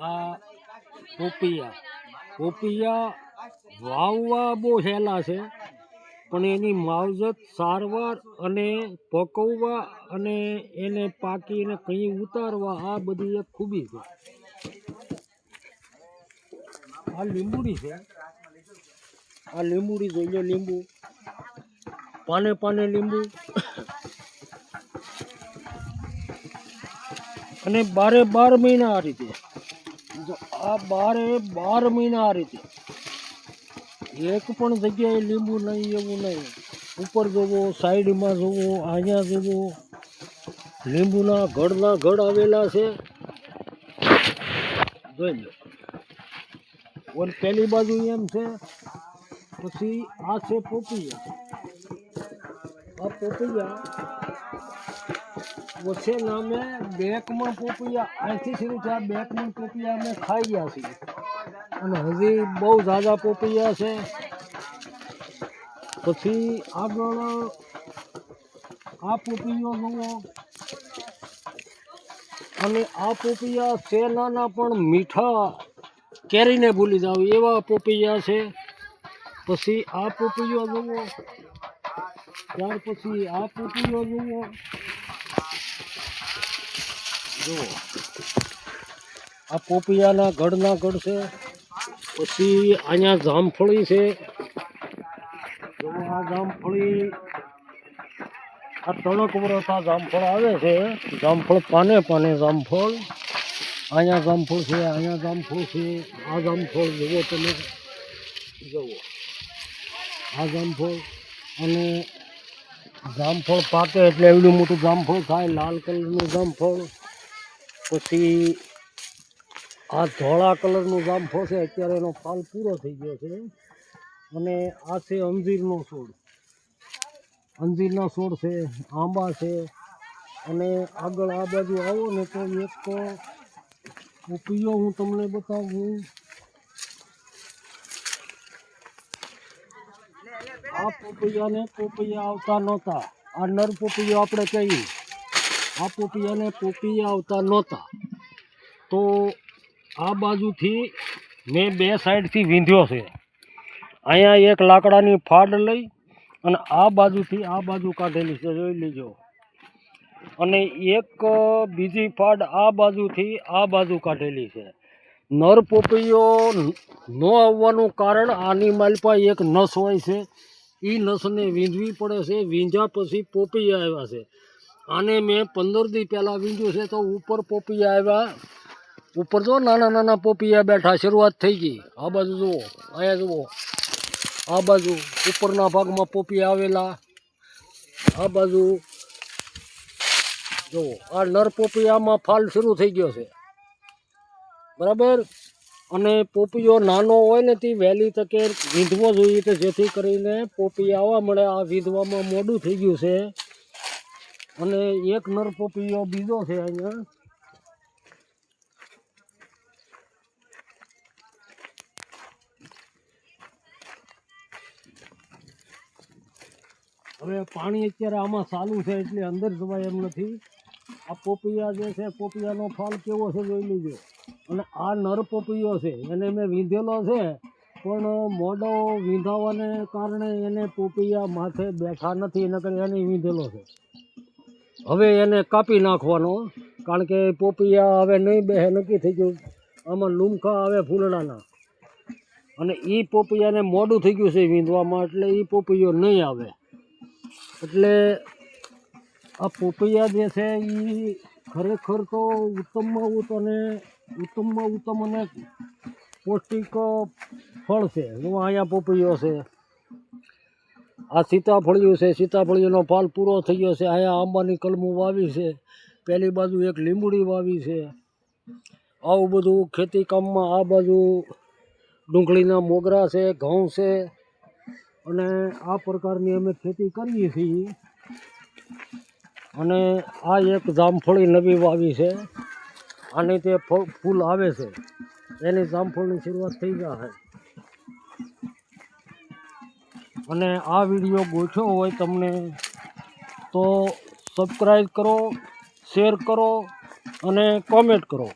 આ પોપિયા પોપિયા વાવવા બહુ સહેલા છે, પણ એની માવજત સારવાર અને પકવવા અને એને પાકીને કંઈ ઉતારવા, આ બધી એક ખૂબી છે. આ લીંબુડી છે. આ લીંબુડી જોઈ લો લીંબુ. પાને પાને લીંબુ. અને બારે બાર મહિના આ રીતે. આ બારે બાર મહિના આ રીતે. એક પણ જગ્યાએ લીંબુ નહીં, એવું નહીં. ઉપર જોવો, સાઈડમાં જોવો, અહીંયા જોવો. લીંબુના ઘડના ઘડ આવેલા છે. જોઈ લો. ઓર પેલી બાજુ એમ છે. પછી આ છે પોપિયા. આ પોપિયા વચ્ચે નામે બેકમાં પોપિયા, અહીંથી શરૂ થયા બેકમાં પોપિયા અમે ખાઈ ગયા છીએ. અને હજી બહુ ઝાઝા પોપિયા છે. પછી આગળ આ પોપિયો જુઓ. અને આ પોપિયા છે નાના પણ મીઠા કેરીને ભૂલી જાવ એવા પોપિયા છે. પછી આ પોપિયો જુઓ. ત્યાર પછી આ પોપિયો જુઓ. જુઓ આ પોપિયાના ગઢના ગઢ છે. પછી અહીંયા જામફળી છે. આ જામફળી, આ તણક વ્રત જામફળ આવે છે. જામફળ પાને પાને જામફળ. અહીંયા જામફળ છે અહીંયા જામફળ છે. આ જામફળ જુઓ તમે. જુઓ. આ જામફળ અને જામફળ પાકે એટલે એવડું મોટું જામફળ થાય, લાલ કલરનું જામફળ. પછી આ ધોળા કલરનું જામફો છે અત્યારે એનો ફાલ પૂરો થઈ ગયો છે. અને આ છે અંજીરનો છોડ. અંજીરના છોડ છે, આંબા છે. અને આગળ આ બાજુ આવો ને તો એક તો પોપિયો હું તમને બતાવું. આ પોપૈયાને પોપૈયા આવતા નહોતા. આ નર પોપૈયો આપણે કહીએ. આ પોપિયાને પોપિયા આવતા નહોતા. તો આ બાજુથી મેં બે સાઈડથી વીંધ્યો છે. અહીંયા એક લાકડાની ફાડ લઈ અને આ બાજુથી આ બાજુ કાઢેલી છે, જોઈ લેજો. અને એક બીજી ફાડ આ બાજુથી આ બાજુ કાઢેલી છે. નર પોપીઓ ન આવવાનું કારણ આની માલપા એક નસ હોય છે. એ નસને વીંધવી પડે છે. વીંધ્યા પછી પોપી આવ્યા છે. આને મેં પંદર દી પહેલાં વીંધ્યું છે તો ઉપર પોપિયા આવ્યા. ઉપર જો નાના નાના પોપિયા બેઠા, શરૂઆત થઈ ગઈ. આ બાજુ જુઓ, અહીંયા જુઓ. આ બાજુ ઉપરના ભાગમાં પોપિયા આવેલા. આ બાજુ જુઓ, આ નર પોપિયામાં ફાલ શરૂ થઈ ગયો છે. બરાબર? અને પોપિયો નાનો હોય ને તે વહેલી તકે વીંધવો જોઈએ કે જેથી કરીને પોપી આવવા મળે. આ વીંધવામાં મોડું થઈ ગયું છે. અને એક નર પોપિયો બીજો છે અહીંયા. હવે પાણી અત્યારે આમાં ચાલુ છે એટલે અંદર જવાય એમ નથી. આ પોપિયા જે છે, પોપિયાનો ફળ કેવો છે જોઈ લીજો. અને આ નર પોપિયો છે, એને મેં વીંધેલો છે, પણ મોડો વીંધાવાને કારણે એને પોપિયા માથે બેઠા નથી, નકર એને વીંધેલો છે. હવે એને કાપી નાખવાનો, કારણ કે પોપિયા હવે નહીં બેહે, નક્કી થઈ ગયું. આમાં લૂમખા આવે ફૂલડાના અને એ પોપિયાને મોડું થઈ ગયું છે વીંધવામાં, એટલે એ પોપિયો નહીં આવે. એટલે આ પોપૈયા જે છે એ ખરેખર તો ઉત્તમમાં ઉત્તમ અને ઉત્તમમાં ઉત્તમ અને પૌષ્ટિક ફળ છે. હું અહીંયા પોપૈયો છે. આ સીતાફળિયું છે. સીતાફળિયુંનો ફાલ પૂરો થઈ ગયો છે. અહીંયા આંબાની કલમું વાવી છે. પહેલી બાજુ એક લીંબડી વાવી છે. આવું બધું ખેતી કામમાં આ બાજુ ડુંગળીના મોગરા છે, ઘઉં છે અને આ પ્રકારની અમે ખેતી કરીએ છીએ. અને આ એક જામફળી નવી વાવી છે. આની તે ફૂલ આવે છે. એની જામફળની શરૂઆત થઈ જાય અને આ વીડિયો ગોઠ્યો હોય તમને તો સબસ્ક્રાઈબ કરો શેર કરો અને કોમેન્ટ કરો.